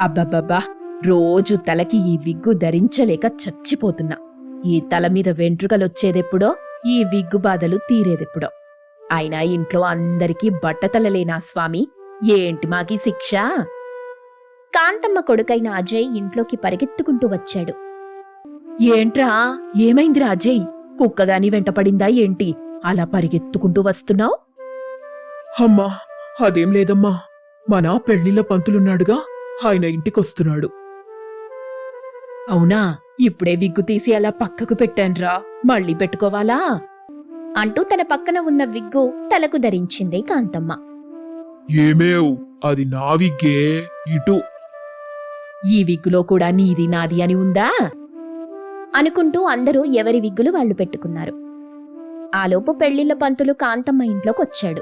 అబ్బబ్బబ్బా రోజు తలకి ఈ విగ్గు ధరించలేక చచ్చిపోతున్నా. ఈ తల మీద వెంట్రుకలొచ్చేదెప్పుడో ఈ విగ్గు బాధలు తీరేదెప్పుడో. అయినా ఇంట్లో అందరికీ బట్టతలలేనా స్వామి? ఏంటి మాకి శిక్ష? కాంతమ్మ కొడుకైన అజయ్ ఇంట్లోకి పరిగెత్తుకుంటూ వచ్చాడు. ఏంట్రా? ఏమైందిరా అజయ్ కుక్కగాని వెంటపడిందా ఏంటి? అలా పరిగెత్తుకుంటూ వస్తున్నావు? అమ్మా అదేం లేదమ్మా. మన పెళ్ళిళ్ళ పంతులున్నాడుగా. ఆయన ఇంటికొస్తున్నాడు. అవునా? ఇప్పుడే విగ్గు తీసి అలా పక్కకు పెట్టాన్రా. మళ్ళీ పెట్టుకోవాలా? అంటూ తన పక్కన ఉన్న విగ్గు తలకు ధరించింది కాంతమ్మ. ఏమేవ్? అది నావిగ్గే ఇటు. ఈ విగ్గులో కూడా నీది నాది అని ఉందా? అనుకుంటూ అందరూ ఎవరి విగ్గులు వాళ్ళు పెట్టుకున్నారు. ఆలోపు పెళ్ళిళ్ళ పంతులు కాంతమ్మ ఇంట్లోకొచ్చాడు.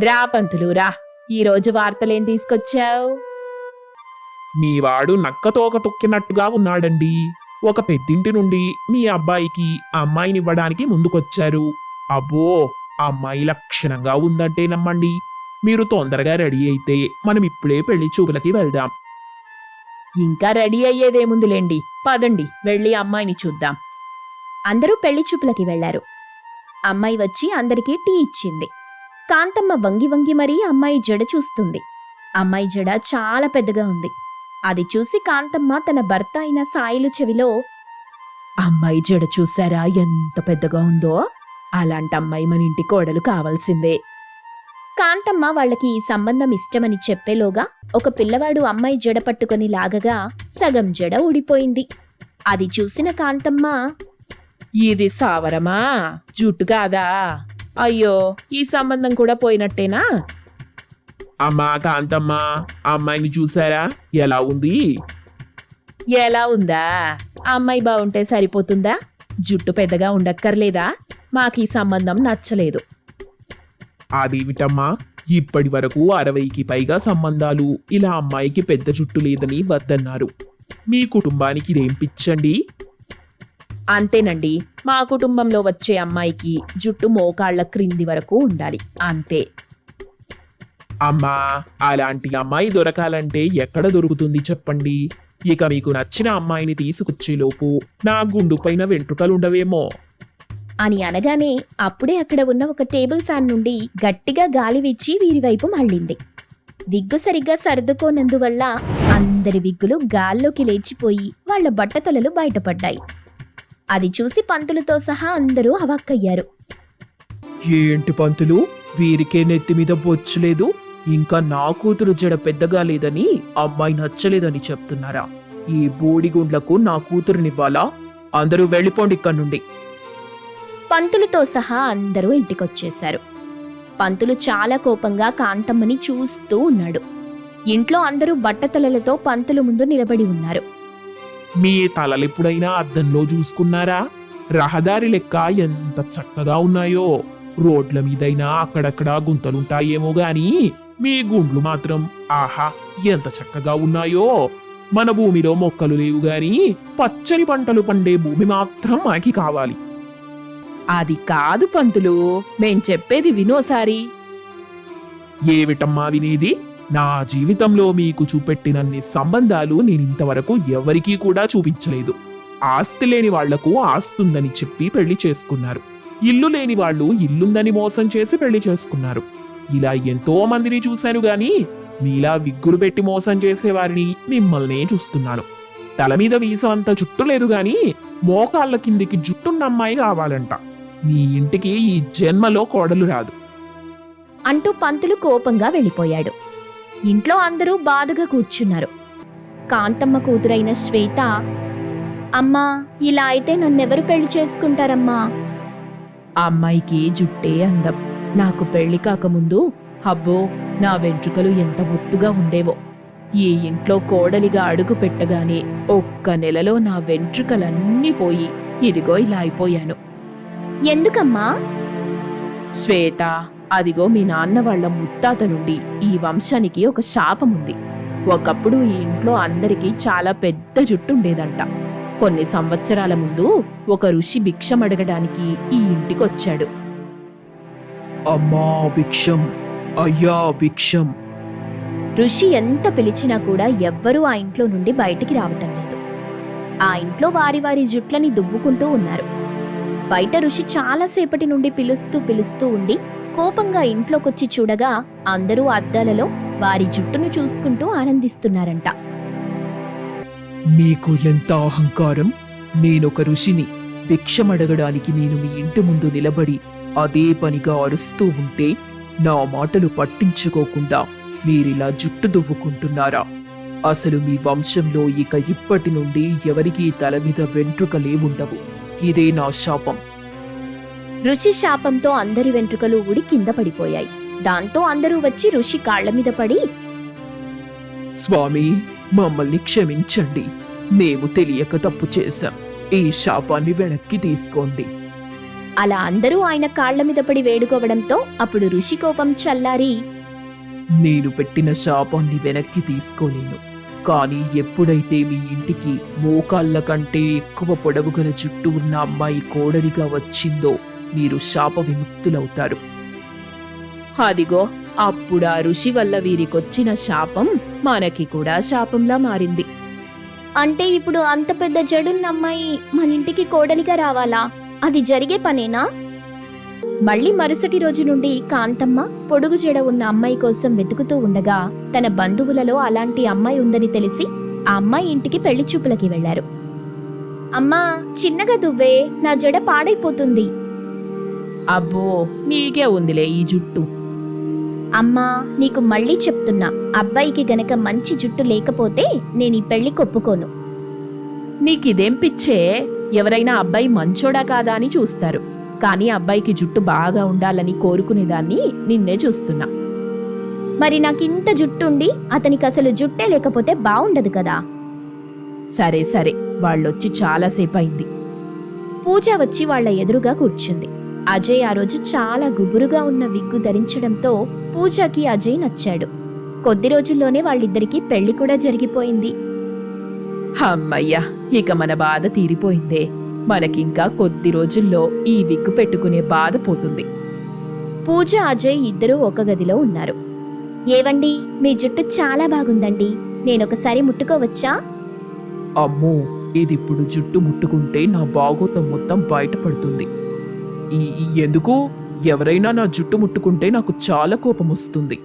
రా పంతులు రా. ఈరోజు వార్తలేం తీసుకొచ్చావు? మీవాడు నక్కతోక తొక్కినట్టుగా ఉన్నాడండి. ఒక పెద్దింటి నుండి మీ అబ్బాయికి అమ్మాయినివ్వడానికి ముందుకొచ్చారు. అబ్బో అమ్మాయి లక్షణంగా ఉందంటే నమ్మండి. మీరు తొందరగా రెడీ అయితే మనం ఇప్పుడే పెళ్ళి చూపులకి వెళ్దాం. ఇంకా రెడీ అయ్యేదేముందిలేండి. పదండి వెళ్ళి అమ్మాయిని చూద్దాం. అందరూ పెళ్ళి చూపులకి వెళ్ళారు. అమ్మాయి వచ్చి అందరికీ టీ ఇచ్చింది. కాంతమ్మ వంగి వంగి మరీ అమ్మాయి జడ చూస్తుంది. అమ్మాయి జడ చాలా పెద్దగా ఉంది. అది చూసి కాంతమ్మ తన భర్త అయిన సాయిలు చెవిలో అమ్మాయి జడ చూసారా? ఎంత పెద్దగా ఉందో. అలాంటి అమ్మాయి మన ఇంటి కోడలు కావాల్సిందే. కాంతమ్మ వాళ్ళకి ఈ సంబంధం ఇష్టమని చెప్పేలోగా ఒక పిల్లవాడు అమ్మాయి జడ పట్టుకొని లాగగా సగం జడ ఊడిపోయింది. అది చూసిన కాంతమ్మ ఇది సావరమా? జుట్టు కాదా? అయ్యో ఈ సంబంధం కూడా పోయినట్టేనా? అమ్మా కాంతమ్మ అమ్మాయిని చూసారా? ఎలా ఉంది? ఎలా ఉందా? అమ్మాయి బాగుంటే సరిపోతుందా? జుట్టు పెద్దగా ఉండక్కర్లేదా? మాకీ సంబంధం నచ్చలేదు. అదేమిటమ్మా? ఇప్పటి వరకు అరవైకి పైగా సంబంధాలు. ఇలా అమ్మాయికి పెద్ద జుట్టు లేదని వద్దన్నారు. మీ కుటుంబానికి ఇదేం పిచ్చండి? అంతేనండి. మా కుటుంబంలో వచ్చే అమ్మాయికి జుట్టు మోకాళ్ళ క్రింది వరకు ఉండాలి. అంతే. అమ్మా అలాంటి అమ్మాయి దొరకాలంటే ఎక్కడ దొరుకుతుంది చెప్పండి. ఇక మీకు నచ్చిన అమ్మాయిని తీసుకొచ్చేలోపు నా గుండు పైన వెంట్రుకలుండవేమో. అని అనగానే అప్పుడే అక్కడ ఉన్న ఒక టేబుల్ ఫ్యాన్ నుండి గట్టిగా గాలి వీచి వీరి వైపు మళ్ళింది. విగ్గు సరిగ్గా సర్దుకోనందువల్ల అందరి విగ్గులు గాల్లోకి లేచిపోయి వాళ్ళ బట్టతలలు బయటపడ్డాయి. అది చూసి పంతులతో సహా అందరూ అవాక్కయ్యారు. ఏంటి పంతులు? వీరికే నెత్తి మీద బొచ్చలేదు ఇంకా నా కూతురు జడ పెద్దగా లేదని అమ్మాయి నచ్చలేదని చెప్తున్నారా? ఈ బోడిగుండ్లకు నా కూతురునివ్వాలా? అందరూ వెళ్ళిపోండి ఇక్కడి నుండి. పంతులతో సహా అందరూ ఇంటికొచ్చేశారు. పంతులు చాలా కోపంగా కాంతమ్మని చూస్తూ ఉన్నాడు. ఇంట్లో అందరూ బట్టతలలతో పంతులు ముందు నిలబడి ఉన్నారు. మీ తలలెప్పుడైనా అద్దంలో చూసుకున్నారా? రహదారి లెక్క ఎంత చక్కగా ఉన్నాయో! రోడ్ల మీదైనా అక్కడక్కడ గుంతలుంటాయేమో గాని మీ గుండ్లు మాత్రం ఆహా ఎంత చక్కగా ఉన్నాయో. మన భూమిలో మొక్కలు లేవు గాని పచ్చని పంటలు పండే భూమి మాత్రం మనకి కావాలి. అది కాదు పంతులు మేం చెప్పేది వినోసారి ఏవిటమ్మా వినేది? నా జీవితంలో మీకు చూపెట్టినన్ని సంబంధాలు నేను ఇంతవరకు ఎవరికీ కూడా చూపించలేదు. ఆస్తి లేని వాళ్ళకు ఆస్తుందని చెప్పి పెళ్ళి చేసుకున్నారు. ఇల్లు లేని వాళ్ళు ఇల్లుందని మోసం చేసి పెళ్ళి చేసుకున్నారు. ఇలా ఎంతో మందిని చూశాను గాని మీలా విగ్గులు పెట్టి మోసం చేసేవారిని మిమ్మల్నే చూస్తున్నాను. తల మీద వీసం అంత జుట్టు లేదు గాని మోకాళ్ళ కిందికి జుట్టున్న అమ్మాయి కావాలంట. మీ ఇంటికి ఈ జన్మలో కోడలు రాదు. అంటూ పంతులు కోపంగా వెళ్ళిపోయాడు. ఇంట్లో అందరూ బాధగా కూర్చున్నారు. కాంతమ్మ కూతురైన శ్వేత అమ్మా ఇలా అయితే నన్నెవరు పెళ్ళి చేసుకుంటారమ్మా? ఆ అమ్మాయికి జుట్టే అందం. నాకు పెళ్ళి కాకముందు అబ్బో నా వెంట్రుకలు ఎంత ఒత్తుగా ఉండేవో. ఈ ఇంట్లో కోడలిగా అడుగు పెట్టగానే ఒక్క నెలలో నా వెంట్రుకలన్నీ పోయి ఇదిగో ఇలా అయిపోయాను. ఎందుకమ్మా? శ్వేత అదిగో మీ నాన్న వాళ్ళ ముత్తాత నుండి ఈ వంశానికి ఒక శాపముంది. ఒకప్పుడు ఈ ఇంట్లో అందరికీ చాలా పెద్ద జుట్టు ఉండేదంట కొన్ని సంవత్సరాల ముందు ఒక ఋషి భిక్షం అడగడానికి ఈ ఇంటికొచ్చాడు. అమ్మా భిక్షం అయ్యా భిక్షం. ఋషి ఎంత పిలిచినా కూడా ఎవ్వరూ ఆ ఇంట్లో నుండి బయటికి రావటం లేదు. ఆ ఇంట్లో వారి వారి జుట్లని దువ్వుకుంటూ ఉన్నారు. బయట ఋషి చాలాసేపటి నుండి పిలుస్తూ పిలుస్తూ ఉండి కోపంగా ఇంట్లోకొచ్చి చూడగా అందరూ అద్దాలలో వారి జుట్టును చూసుకుంటూ ఆనందిస్తున్నారంట. మీకు ఎంత అహంకారం? నేనొక ఋషిని. భిక్షమడగడానికి నేను మీ ఇంటి ముందు నిలబడి అదే పనిగా అరుస్తూ ఉంటే నా మాటలు పట్టించుకోకుండా మీరిలా జుట్టు దువ్వుకుంటున్నారా? అసలు మీ వంశంలో ఇక ఇప్పటి నుండి ఎవరికీ తల మీద వెంట్రుకలే ఉండవు. ఇదే నా శాపం. ఋషి శాపంతో అందరి వెంట్రుకలు ఊడి కింద పడిపోయాయి. దాంతో అందరూ వచ్చి ఋషి కాళ్ళ మీద పడి స్వామి మమ్మల్ని క్షమించండి. మేము తెలియక తప్పు చేశాం. ఈ శాపాన్ని వెనక్కి తీసుకోండి. అలా అందరూ ఆయన కాళ్ళ మీద పడి వేడుకోవడంతో అప్పుడు ఋషి కోపం చల్లారి. నేను పెట్టిన శాపాన్ని వెనక్కి తీసుకోలేను. కానీ ఎప్పుడైతే మీ ఇంటికి మోకాళ్ళ కంటే ఎక్కువ పొడవు గల జుట్టు ఉన్న అమ్మాయి కోడలిగా వచ్చిందో మీరు శాప విముక్తులవుతారు. అదిగో అప్పుడు ఆ ఋషి వల్ల వీరికొచ్చిన శాపం మనకి కూడా శాపంలా మారింది. అంటే ఇప్పుడు అంత పెద్ద జడున్న అమ్మాయి మన ఇంటికి కోడలిగా రావాలా? అది జరిగే పనేనా? మళ్ళీ మరుసటి రోజు నుండి కాంతమ్మ పొడుగు జడ ఉన్న అమ్మాయి కోసం వెతుకుతూ ఉండగా తన బంధువులలో అలాంటి అమ్మాయి ఉందని తెలిసి ఆ అమ్మాయి ఇంటికి పెళ్ళి చూపులకి వెళ్ళారు అమ్మా చిన్నగా దువ్వే నా జడ పాడైపోతుంది. అబ్బో నీకే ఉందిలే ఈ జుట్టు. అమ్మా నీకు మళ్ళీ చెప్తున్నా అబ్బాయికి గనక మంచి జుట్టు లేకపోతే నేను ఈ పెళ్ళి కొప్పుకోను. నీకిదేం పిచ్చే? ఎవరైనా అబ్బాయి మంచోడా కాదా అని చూస్తారు. కానీ అబ్బాయికి జుట్టు బాగా ఉండాలని కోరుకునేదాన్ని నిన్నే చూస్తున్నా. మరి నాకింత జుట్టుండి అతనికి అసలు జుట్టే లేకపోతే బావుండదు కదా. సరే సరే. వాళ్ళొచ్చి చాలాసేపు అయింది పూజ వచ్చి వాళ్ళ ఎదురుగా కూర్చుంది. అజయ్ ఆ రోజు చాలా గుబురుగా ఉన్న విగ్గు ధరించడంతో పూజకి అజయ్ నచ్చాడు. కొద్ది రోజుల్లోనే వాళ్ళిద్దరికీ పెళ్ళి కూడా జరిగిపోయింది. అమ్మయ్యా ఇక మన బాధ తీరిపోయిందే. మనకింకా కొద్ది రోజుల్లో ఈ విగ్గు పెట్టుకునే బాధ పోతుంది. పూజ అజయ్ ఇద్దరూ ఒక గదిలో ఉన్నారు. ఏవండి మీ జుట్టు చాలా బాగుందండి. నేనొకసారి ముట్టుకోవచ్చా? అమ్మో ఇదిప్పుడు జుట్టు ముట్టుకుంటే నా బాగోతం మొత్తం బయటపడుతుంది. ఎందుకు? ఎవరైనా నా జుట్టు ముట్టుకుంటే నాకు చాలా కోపం వస్తుంది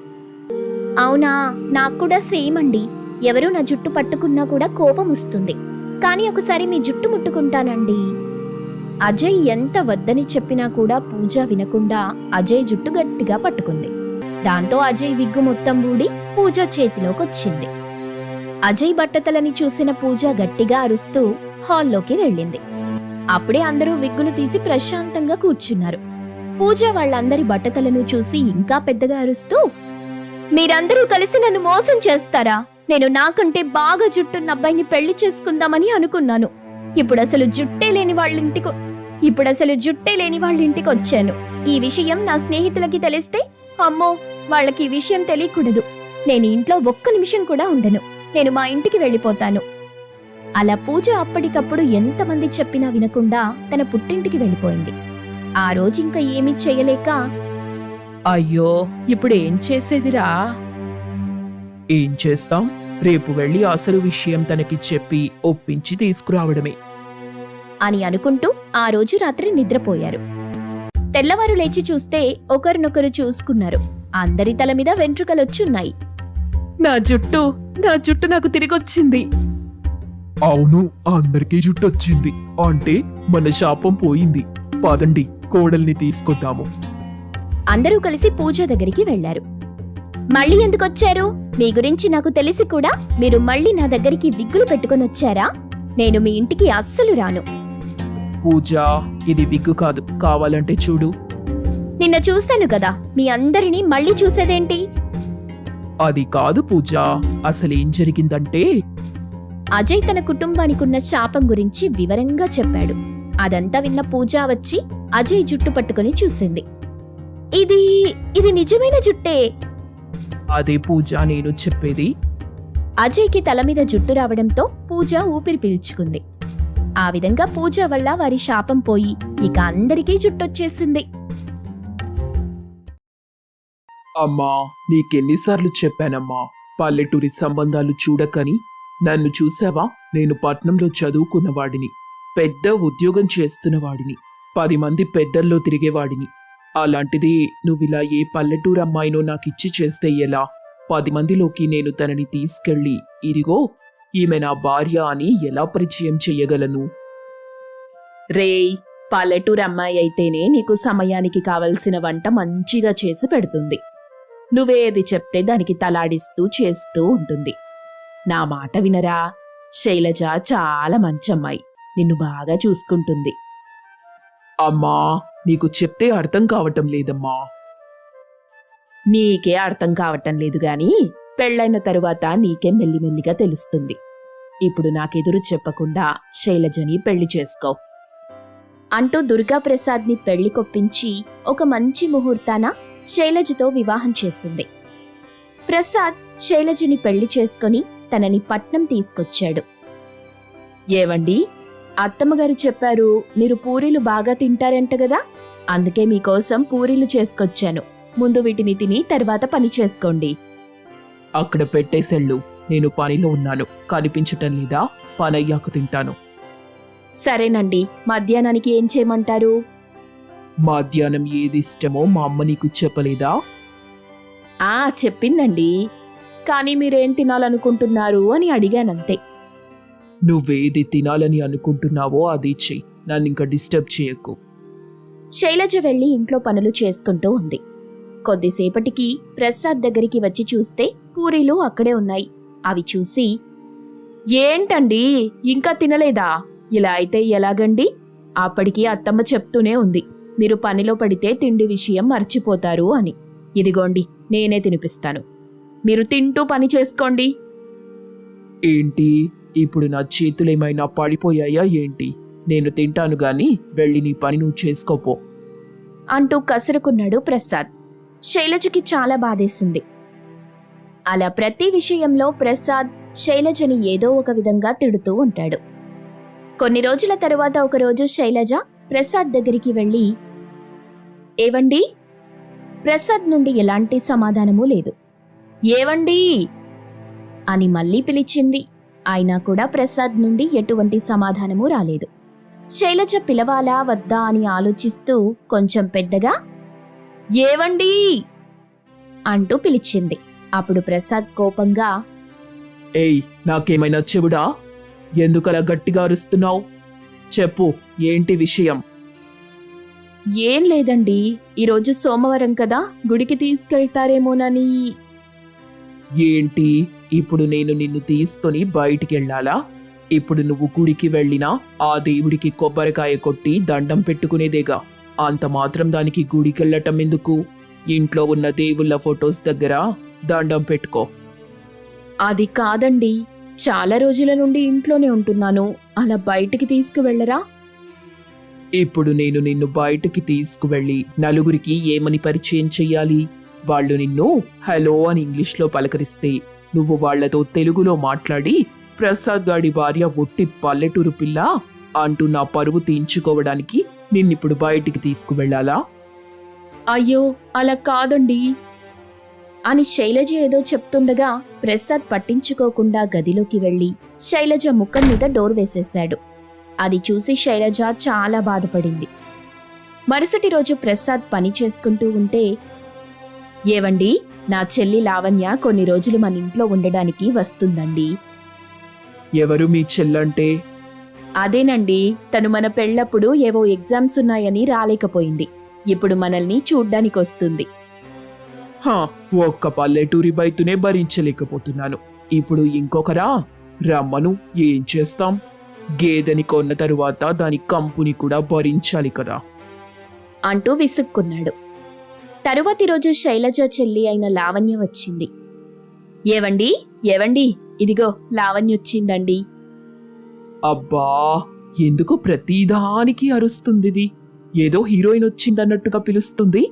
అవునా నాకు కూడా సేమ్ అండి. ఎవరూ నా జుట్టు పట్టుకున్నా కూడా కోపం వస్తుంది. కానీ ఒకసారి మీ జుట్టు ముట్టుకుంటానండి. అజయ్ ఎంత వద్దని చెప్పినా కూడా పూజ వినకుండా అజయ్ జుట్టు గట్టిగా పట్టుకుంది. దాంతో అజయ్ విగ్గు మొత్తం ఊడి పూజ చేతిలోకి వచ్చింది అజయ్ బట్టతలని చూసిన పూజ గట్టిగా అరుస్తూ హాల్లోకి వెళ్ళింది. అప్పుడే అందరూ విగ్గులు తీసి ప్రశాంతంగా కూర్చున్నారు. పూజ వాళ్ళందరి బట్టతలను చూసి ఇంకా పెద్దగా అరుస్తూ మీరందరూ కలిసి నన్ను మోసం చేస్తారా? నేను నాకంటే బాగా జుట్టున్న అబ్బాయిని పెళ్ళి చేసుకుందామని అనుకున్నాను. ఇప్పుడు అసలు జుట్టే లేని వాళ్ళ ఇంటికి ఇప్పుడు అసలు జుట్టే లేని వాళ్ళింటికి వచ్చాను ఈ విషయం నా స్నేహితులకి తెలిస్తే అమ్మో వాళ్ళకి ఈ విషయం తెలియకూడదు. నేను ఇంట్లో ఒక్క నిమిషం కూడా ఉండను. నేను మా ఇంటికి వెళ్ళిపోతాను. అలా పూజ అప్పటికప్పుడు ఎంతమంది చెప్పినా వినకుండా తన పుట్టింటికి వెళ్ళిపోయింది. ఆ రోజు ఇంకా ఏమీ చేయలేక అయ్యో ఇప్పుడు ఏం చేసేదిరా? ఏం చేస్తాం? రేపు వెళ్ళి అసలు విషయం తనకి చెప్పి ఒప్పించి తీసుకురావడమే. అని అనుకుంటూ ఆ రోజు రాత్రి నిద్రపోయారు. తెల్లవారు లేచి చూస్తే ఒకరినొకరు చూసుకున్నారు. అందరి తల మీద వెంట్రుకలొచ్చున్నాయి. నా జుట్టు నా జుట్టు నాకు తిరిగొచ్చింది. అవును అందరికీ జుట్టు వచ్చింది అంటే మన శాపం పోయింది. పదండి కోడల్ని తీసుకొద్దాము. అందరూ కలిసి పూజ దగ్గరికి వెళ్ళారు మళ్ళీ ఎందుకొచ్చారు? మీ గురించి నాకు తెలిసి కూడా మీరు మళ్ళీ నా దగ్గరికి విగ్గులు పెట్టుకొని వచ్చారా? నేను మీ ఇంటికి అస్సలు రాను. పూజ ఇది విగ్గు కాదు. కావాలంటే చూడు. నిన్న చూశాను కదా మీ అందరినీ మళ్ళీ చూసేదేంటి? అది కాదు పూజ అసలేం జరిగిందంటే అజయ్ తన కుటుంబానికున్న శాపం గురించి వివరంగా చెప్పాడు. అదంతా విన్న పూజ వచ్చి అజయ్ జుట్టు పట్టుకొని చూసింది. ఇది ఇది నిజమైన జుట్టే. అదే పూజ నేను చెప్పేది. అజయ్కి తల మీద జుట్టు రావడంతో పూజ ఊపిరి పీల్చుకుంది. ఆ విధంగా పూజ వల్ల వారి శాపం పోయి ఇక అందరికీ జుట్టొచ్చేసింది. అమ్మా నీకెన్నిసార్లు చెప్పానమ్మా పల్లెటూరి సంబంధాలు చూడకని. నన్ను చూసావా? నేను పట్నంలో చదువుకున్నవాడిని పెద్ద ఉద్యోగం చేస్తున్నవాడిని పది మంది పెద్దల్లో తిరిగేవాడిని. అలాంటిది నువ్విలా ఏ పల్లెటూరు అమ్మాయినో నాకిచ్చి చేస్తే ఎలా? పది మందిలోకి నేను తనని తీసుకెళ్ళి ఇదిగో ఈమె నా భార్య అని ఎలా పరిచయం చెయ్యగలను? రేయ్ పల్లెటూరు అమ్మాయి అయితేనే నీకు సమయానికి కావలసిన వంట మంచిగా చేసి పెడుతుంది. నువ్వేది చెప్తే దానికి తలాడిస్తూ చేస్తూ ఉంటుంది. నా మాట వినరా? శైలజ చాలా మంచి అమ్మాయి నిన్ను బాగా చూసుకుంటుంది. అమ్మా నీకు చెప్తే అర్థం కావటం లేదమ్మా. నీకే అర్థం కావటం లేదు గాని పెళ్ళైన తరువాత నీకే మెల్లిమెల్లిగా తెలుస్తుంది. ఇప్పుడు నాకెదురు చెప్పకుండా శైలజని పెళ్ళి చేసుకో. అంటూ దుర్గాప్రసాద్ని పెళ్ళి కొప్పించి ఒక మంచి ముహూర్తాన శైలజతో వివాహం చేసింది. ప్రసాద్ శైలజని పెళ్ళి చేసుకొని తనని పట్నం తీసుకొచ్చాడు. ఏవండి? అత్తమ్మగారు చెప్పారు మీరు పూరీలు బాగా తింటారంట కదా? అందుకే మీకోసం పూరీలు చేసుకొచ్చాను. ముందు వీటిని తిని తర్వాత పని చేసుకోండి. అక్కడ పెట్టేసెళ్ళు. నేను పనిలో ఉన్నాను. కనిపించటం లేదా? పనయ్యాక తింటాను. సరేనండి. మధ్యాహ్నానికి ఏం చేయమంటారు? మధ్యాహ్నం ఏది ఇష్టమో మా అమ్మ నీకు చెప్పలేదా? ఆ చెప్పిందండి. కానీ మీరేం తినాలనుకుంటున్నారు అని అడిగానంతే. నువ్వేది తినాలని అనుకుంటున్నావో అది చెయ్యి. నన్ను ఇంకా డిస్టర్బ్ చేయకు. శైలజ వెళ్ళి ఇంట్లో పనులు చేసుకుంటూ ఉంది. కొద్దిసేపటికి ప్రసాద్ దగ్గరికి వచ్చి చూస్తే పూరీలు అక్కడే ఉన్నాయి. అవి చూసి ఏంటండి? ఇంకా తినలేదా? ఇలా అయితే ఎలాగండి? అప్పటికి అత్తమ్మ చెప్తూనే ఉంది. మీరు పనిలో పడితే తిండి విషయం మర్చిపోతారు అని. ఇదిగోండి నేనే తినిపిస్తాను. మీరు తింటూ పని చేసుకోండి. ఏంటి? ఇప్పుడు నా చేతులేమైనా పడిపోయాయా ఏంటి? నేను తింటాను గాని వెళ్ళి నీ పని నువ్వు చేసుకోపో. అంటూ కసురుకున్నాడు ప్రసాద్. శైలజకి చాలా బాధేసింది. అలా ప్రతి విషయంలో ప్రసాద్ శైలజని ఏదో ఒక విధంగా తిడుతూ ఉంటాడు. కొన్ని రోజుల తర్వాత ఒకరోజు శైలజ ప్రసాద్ దగ్గరికి వెళ్ళి ఏవండి? ప్రసాద్ నుండి ఎలాంటి సమాధానమూ లేదు. ఏవండి? అని మళ్ళీ పిలిచింది. అయినా కూడా ప్రసాద్ నుండి ఎటువంటి సమాధానమూ రాలేదు. శైలజ పిలవాలా వద్దా అని ఆలోచిస్తూ కొంచెం పెద్దగా ఏవండి? అంటూ పిలిచింది. అప్పుడు ప్రసాద్ కోపంగా ఏయ్ నాకేమైనా చెవుడా? ఎందుకలా గట్టిగా అరుస్తున్నావు? చెప్పు ఏంటి విషయం? ఏం లేదండి ఈరోజు సోమవారం కదా గుడికి తీసుకెళ్తారేమోనని. ఏంటి? ఇప్పుడు నేను నిన్ను తీసుకొని బయటికి వెళ్ళాలా ఇప్పుడు నువ్వు గుడికి వెళ్ళినా ఆ దేవుడికి కొబ్బరికాయ కొట్టి దండం పెట్టుకునేదేగా. అంత మాత్రం దానికి గుడికెళ్ళటం ఎందుకు? ఇంట్లో ఉన్న దేవుళ్ళ ఫొటోస్ దగ్గర దండం పెట్టుకో. అది కాదండి. చాలా రోజుల నుండి ఇంట్లోనే ఉంటున్నాను. అలా బయటికి తీసుకువెళ్ళరా? ఇప్పుడు నేను నిన్ను బయటికి తీసుకువెళ్ళి నలుగురికి ఏమని పరిచయం చెయ్యాలి? వాళ్ళు నిన్ను హలో అని ఇంగ్లీష్లో పలకరిస్తే నువ్వు వాళ్ళతో తెలుగులో మాట్లాడి ప్రసాద్ గాడి భార్య ఒట్టి పల్లెటూరు పిల్ల అంటూ నా పరువు తీయించుకోవడానికి నిన్నిప్పుడు బయటికి తీసుకువెళ్ళాలా? అయ్యో అలా కాదండి. అని శైలజ ఏదో చెప్తుండగా ప్రసాద్ పట్టించుకోకుండా గదిలోకి వెళ్ళి శైలజ ముఖం మీద డోర్ వేసేశాడు. అది చూసి శైలజ చాలా బాధపడింది. మరుసటి రోజు ప్రసాద్ పని చేసుకుంటూ ఉంటే ఏవండి? నా చెల్లి లావణ్య కొన్ని రోజులు మన ఇంట్లో ఉండడానికి వస్తుందండి. ఎవరు మీ చెల్లంటే? అదేనండి తను మన పెళ్ళప్పుడు ఏవో ఎగ్జామ్స్ ఉన్నాయని రాలేకపోయింది. ఇప్పుడు మనల్ని చూడ్డానికి వస్తుంది హా ఒక్క పల్లెటూరి బయతునే భరించలేకపోతున్నాను. ఇప్పుడు ఇంకొకరా? రమ్మను ఏం చేస్తాం? గేదెని కొన్న తరువాత దాని కంపుని కూడా భరించాలి కదా. అంటూ విసుక్కున్నాడు. తరువాతి రోజు శైలజ చెల్లి అయిన లావణ్య వచ్చింది. ఏవండి? ఏవండి? ఇదిగో లావణ్య వచ్చిందండి. అబ్బా ఎందుకు ప్రతిదానికి అరుస్తుంది? ఏదో హీరోయిన్ వచ్చిందన్నట్టుగా పిలుస్తుంది?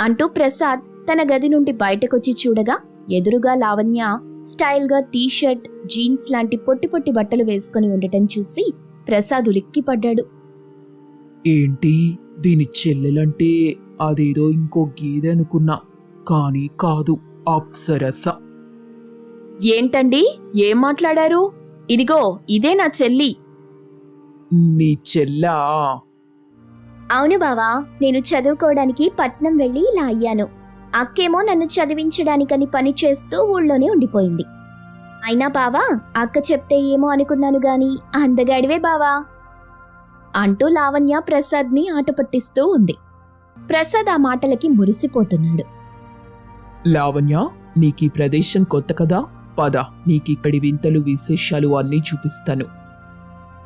అంటూ ప్రసాద్ తన గది నుండి బయటకొచ్చి చూడగా ఎదురుగా లావణ్య స్టైల్గా టీ షర్ట్ జీన్స్ లాంటి పొట్టి పొట్టి బట్టలు వేసుకుని ఉండటం చూసి ప్రసాద్ ఉలిక్కిపడ్డాడు. ఏంటి? దీని చెల్లెలంటే అదేదో ఇంకో గేదె అనుకున్నా. కానీ కాదు అప్సరస. ఏంటండి? ఏం మాట్లాడారు? ఇదిగో ఇదే నా చెల్లి. నీ చెల్లా? అవును బావా నేను చదువుకోవడానికి పట్నం వెళ్ళి ఇలా అయ్యాను. అక్కేమో నన్ను చదివించడానికని పని చేస్తూ ఊళ్ళోనే ఉండిపోయింది. అయినా బావా అక్క చెప్తే ఏమో అనుకున్నాను గాని అందగాడివే బావా. అంటూ లావణ్య ప్రసాద్ని ఆట పట్టిస్తూ ఉంది. ప్రసాద్ ఆ మాటలకి మురిసిపోతున్నాడు. లావణ్య నీకీ ప్రదేశం కొత్త కదా? పద నీకిక్కడి వింతలు విశేషాలు అన్నీ చూపిస్తాను.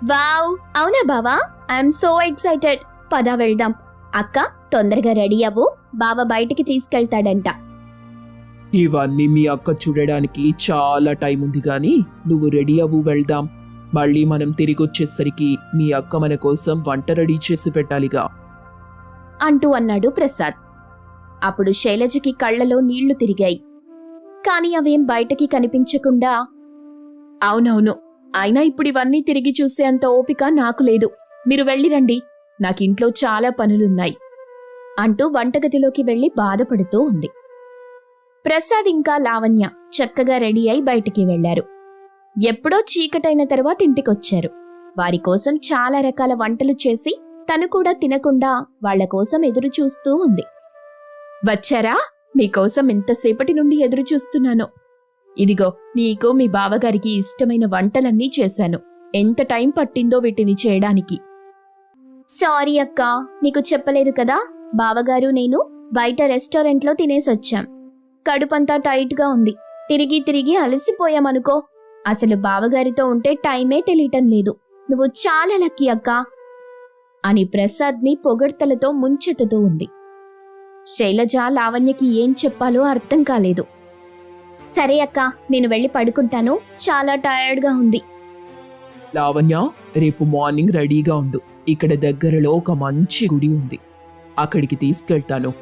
వావ్! అవునా బావా? I'm so excited. పద వెళ్దాం. అక్క తొందరగా రెడీ అవ్వు. బావ బయటికి తీసుకెళ్తాడంట. ఇవన్నీ మీ అక్క చూడడానికి చాలా టైం ఉంది గాని నువ్వు రెడీ అవ్వు వెళ్దాం. మళ్ళీ మనం తిరిగి వచ్చేసరికి మీ అక్క మన కోసం వంట రెడీ చేసి పెట్టాలిగా. అంటూ అన్నాడు ప్రసాద్. అప్పుడు శైలజకి కళ్ళలో నీళ్ళు తిరిగాయి. కాని అవేం బయటకి కనిపించకుండా అవునవును అయినా ఇప్పుడు ఇవన్నీ తిరిగి చూసేంత ఓపిక నాకు లేదు. మీరు వెళ్ళిరండి నాకింట్లో చాలా పనులున్నాయి. అంటూ వంటగదిలోకి వెళ్ళి బాధపడుతూ ఉంది. ప్రసాద్ ఇంకా లావణ్య చక్కగా రెడీ అయి బయటికి వెళ్ళారు ఎప్పుడో చీకటైన తర్వాత ఇంటికొచ్చారు. వారి కోసం చాలా రకాల వంటలు చేసి తను కూడా తినకుండా వాళ్ళ కోసం ఎదురు చూస్తూ ఉంది. వచ్చారా? మీకోసం ఎంతసేపటి నుండి ఎదురు చూస్తున్నాను. ఇదిగో నీకు మీ బావగారికి ఇష్టమైన వంటలన్నీ చేశాను. ఎంత టైం పట్టిందో వీటిని చేయడానికి. సారీ అక్క నీకు చెప్పలేదు కదా? బావగారు నేను బయట రెస్టారెంట్లో తినేసొచ్చాం. కడుపంతా టైట్గా ఉంది. తిరిగి తిరిగి అలసిపోయామనుకో. అసలు బావగారితో ఉంటే టైమే తెలియటం లేదు. నువ్వు చాలా లక్కీ అక్క. అని ప్రసాద్ని పొగడ్తలతో ముంచెత్తుతూ ఉంది. శైలజ లావణ్యకి ఏం చెప్పాలో అర్థం కాలేదు. సరే అక్క నేను వెళ్ళి పడుకుంటాను. చాలా టయర్డ్గా ఉంది. లావణ్య రేపు మార్నింగ్ రెడీగా ఉండు. ఇక్కడ దగ్గరలో ఒక మంచి గుడి ఉంది. అక్కడికి తీసుకెళ్తాను.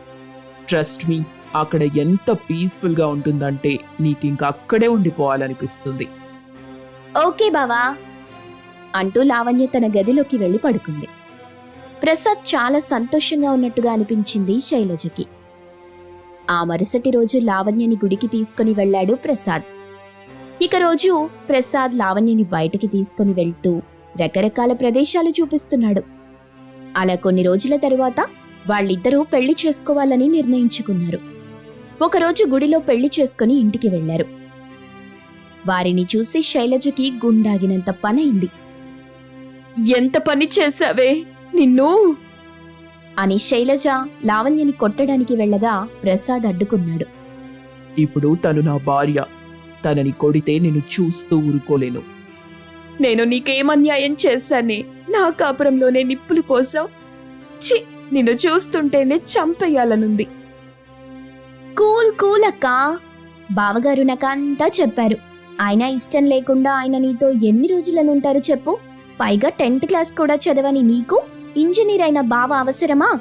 ట్రస్ట్ మీ అక్కడ ఎంత పీస్ఫుల్గా ఉంటుందంటే నీకు ఇంక అక్కడే ఉండిపోవాలనిపిస్తుంది. ఓకే బావా. అంటూ లావణ్య తన గదిలోకి వెళ్ళి పడుకుంది. ప్రసాద్ చాలా సంతోషంగా ఉన్నట్టుగా అనిపించింది శైలజకి. ఆ మరుసటి రోజు లావణ్యని గుడికి తీసుకుని వెళ్ళాడు ప్రసాద్. ఇక రోజు ప్రసాద్ లావణ్యని బయటికి తీసుకుని వెళ్తూ రకరకాల ప్రదేశాలు చూపిస్తున్నాడు. అలా కొన్ని రోజుల తరువాత వాళ్ళిద్దరూ పెళ్ళి చేసుకోవాలని నిర్ణయించుకున్నారు. ఒకరోజు గుడిలో పెళ్ళి చేసుకుని ఇంటికి వెళ్ళారు వారిని చూసి శైలజకి గుండాగినంత పనైంది. ఎంత పని చేశావే? నిన్ను? అని శైలజ లావణ్యని కొట్టడానికి వెళ్ళగా ప్రసాద్ అడ్డుకున్నాడు. ఇప్పుడు తను నా భార్య. తనని కొడితే నేను చూస్తూ ఊరుకోలేను. నేను నీకేం అన్యాయం చేశానే? నా కాపురంలోనే నిప్పులు పోసావు? ఛీ! నిన్ను చూస్తుంటేనే చంపేయాలనుంది. కూల్ కూల్ అక్క! బావగారు నాకంతా చెప్పారు. ఆయన ఇష్టం లేకుండా ఆయన నీతో ఎన్ని రోజులనుంటారు చెప్పు. పైగా టెన్త్ క్లాస్ కూడా చదవని నీకు. ఇంజనీర్ అయిన బావ అవసరమా?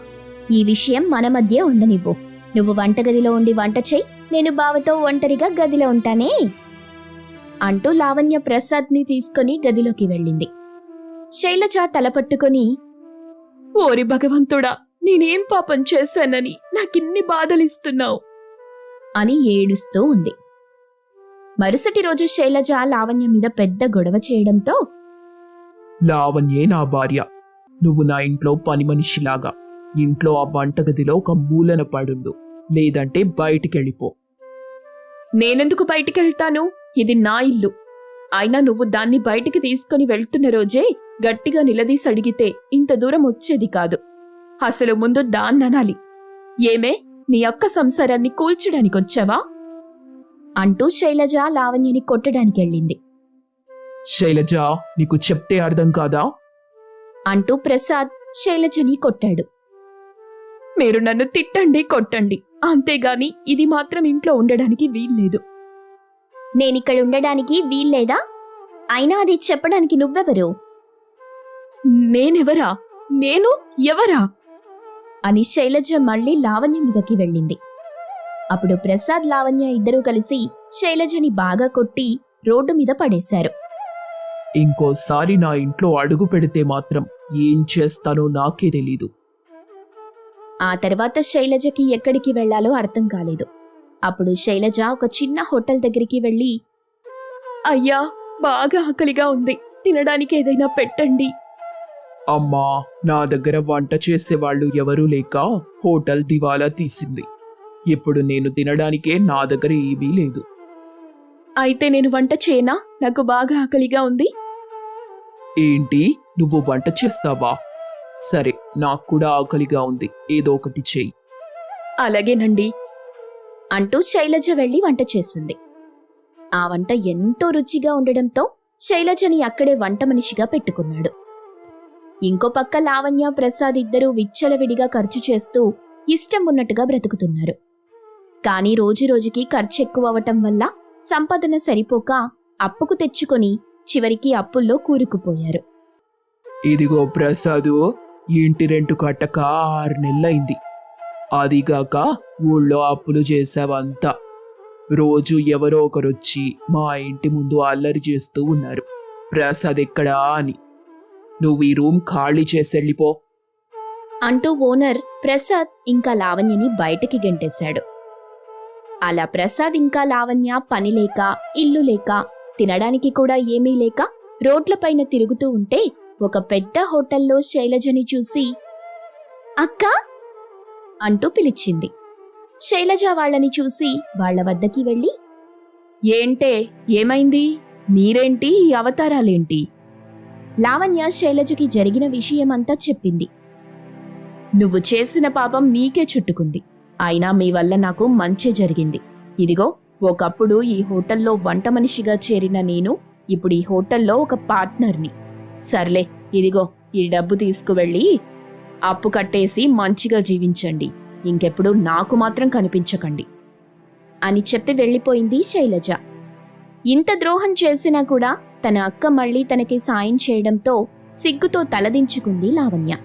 ఈ విషయం మన మధ్య ఉండనివ్వు. నువ్వు వంటగదిలో ఉండి వంట చెయ్యి నేను బావతో ఒంటరిగా గదిలో ఉంటానే? అంటూ లావణ్య ప్రసాద్ని తీసుకొని గదిలోకి వెళ్ళింది. శైలజ తలపట్టుకొని ఓరి భగవంతుడా నేనేం పాపం చేశానని నాకిన్ని బాధలిస్తున్నావు? అని ఏడుస్తూ ఉంది. మరుసటి రోజు శైలజ లావణ్య మీద పెద్ద గొడవ చేయడంతో లావణ్యే నా భార్య నువ్వు నా ఇంట్లో పని మనిషిలాగా. ఇంట్లో ఆ వంటగదిలో ఒక మూలన పడుండు. లేదంటే బయటికెళ్ళిపో. నేనెందుకు బయటికెళ్తాను? ఇది నా ఇల్లు. అయినా నువ్వు దాన్ని బయటికి తీసుకుని వెళ్తున్న రోజే గట్టిగా నిలదీసి అడిగితే ఇంత దూరం వచ్చేది కాదు. అసలు ముందు దాన్ననాలి ఏమే నీ అక్క సంసారాన్ని కూల్చడానికి వచ్చావా? అంటూ శైలజ లావణ్యని కొట్టడానికి వెళ్ళింది శైలజ నీకు చెప్తే అర్థం కాదా? అంటూ ప్రసాద్ శైలజని కొట్టాడు. మీరు నన్ను తిట్టండి కొట్టండి. అంతేగాని ఇది మాత్రం ఇంట్లో ఉండడానికి వీల్లేదు. నేనిక్కడ ఉండడానికి వీల్లేదా? అయినా అది చెప్పడానికి నువ్వెవరు? నేనెవరా? నేను ఎవరా? అని శైలజ మళ్ళీ లావణ్య మీదకి వెళ్ళింది. అప్పుడు ప్రసాద్ లావణ్య ఇద్దరూ కలిసి శైలజని బాగా కొట్టి రోడ్డు మీద పడేశారు. ఇంకోసారి నా ఇంట్లో అడుగు పెడితే మాత్రం ఏం చేస్తానో నాకే తెలీదు. ఆ తర్వాత శైలజకి ఎక్కడికి వెళ్ళాలో అర్థం కాలేదు. అప్పుడు శైలజ ఒక చిన్న హోటల్ దగ్గరికి వెళ్ళి అయ్యా బాగా ఆకలిగా ఉంది. తినడానికి ఏదైనా పెట్టండి. అమ్మా నా దగ్గర వంట చేసేవాళ్ళు ఎవరూ లేక హోటల్ దివాలా తీసింది. ఇప్పుడు నేను తినడానికే నా దగ్గర ఏమీ లేదు. అయితే నేను వంట చేయనా? నాకు బాగా ఆకలిగా ఉంది. ఏంటి? నువ్వు వంట చేస్తావా? సరే నాకు కూడా ఆకలిగా ఉంది. ఏదో ఒకటి చెయ్యి. అలాగేనండి. అంటూ శైలజ వెళ్ళి వంట చేసింది. ఆ వంట ఎంతో రుచిగా ఉండడంతో శైలజని అక్కడే వంట మనిషిగా పెట్టుకున్నాడు. ఇంకో పక్క లావణ్య ప్రసాద్ ఇద్దరూ విచ్చలవిడిగా ఖర్చు చేస్తూ ఇష్టం ఉన్నట్టుగా బ్రతుకుతున్నారు. కానీ రోజురోజుకి ఖర్చు ఎక్కువ అవటం వల్ల సంపాదన సరిపోక అప్పుకు తెచ్చుకొని చివరికి అప్పుల్లో కూరుకుపోయారు. ఇదిగో ప్రసాదు ఇంటి రెంటు కట్టక ఆరు నెలలైంది. అదిగాక ఊళ్ళో అప్పులు చేసావంతా రోజు ఎవరో ఒకరొచ్చి మా ఇంటి ముందు అల్లరి చేస్తూ ఉన్నారు. ప్రసాద్ ఎక్కడా అని. నువ్వు ఈ రూమ్ ఖాళీ చేసెళ్ళిపో. అంటూ ఓనర్ ప్రసాద్ ఇంకా లావణ్యని బయటికి గెంటేశాడు. అలా ప్రసాద్ ఇంకా లావణ్య పని లేక ఇల్లు లేక తినడానికి కూడా ఏమీ లేక రోడ్లపైన తిరుగుతూ ఉంటే ఒక పెద్ద హోటల్లో శైలజని చూసి అక్కా! అంటూ పిలిచింది. శైలజ వాళ్ళని చూసి వాళ్ళ వద్దకి వెళ్ళి ఏంటే ఏమైంది? మీరేంటి? ఈ అవతారాలేంటి? లావణ్య శైలజకి జరిగిన విషయమంతా చెప్పింది. నువ్వు చేసిన పాపం నీకే చుట్టుకుంది. అయినా మీ వల్ల నాకు మంచి జరిగింది. ఇదిగో ఒకప్పుడు ఈ హోటల్లో వంట మనిషిగా చేరిన నేను ఇప్పుడు ఈ హోటల్లో ఒక పార్ట్నర్ని. సర్లే ఇదిగో ఈ డబ్బు తీసుకువెళ్ళి అప్పు కట్టేసి మంచిగా జీవించండి. ఇంకెప్పుడు నాకు మాత్రం కనిపించకండి. అని చెప్పి వెళ్ళిపోయింది శైలజ. ఇంత ద్రోహం చేసినా కూడా తన అక్క మళ్ళీ తనకి సాయం చేయడంతో సిగ్గుతో తలదించుకుంది లావణ్య.